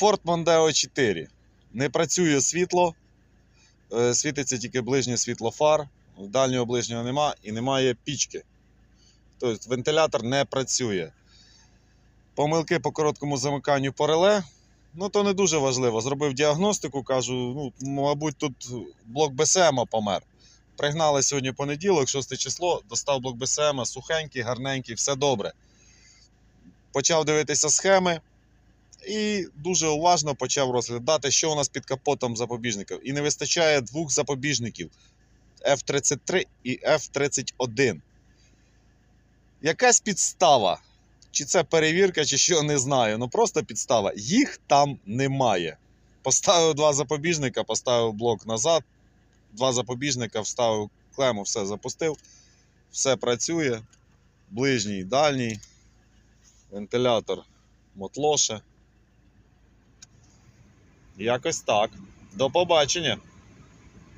Ford Mondeo 4. Не працює світло. Е, Світиться тільки ближнє світло фар. Дальнього ближнього нема і немає пічки. Тобто вентилятор не працює. Помилки по короткому замиканню по реле. Ну, то не дуже важливо. Зробив діагностику, кажу, ну, мабуть, тут блок БСМ помер. Пригнали сьогодні понеділок, 6 число, достав блок БСМ, сухенький, гарненький, все добре. Почав дивитися схеми і дуже уважно почав розглядати, що у нас під капотом запобіжників. І не вистачає двох запобіжників F33 і F31. Якась підстава. Чи це перевірка, чи що, не знаю. Ну просто підстава. Їх там немає. Поставив два запобіжника, поставив блок назад, два запобіжника, вставив клему, все запустив. Все працює. Ближній, дальній. Вентилятор мотлоше. Якось так. До побачення.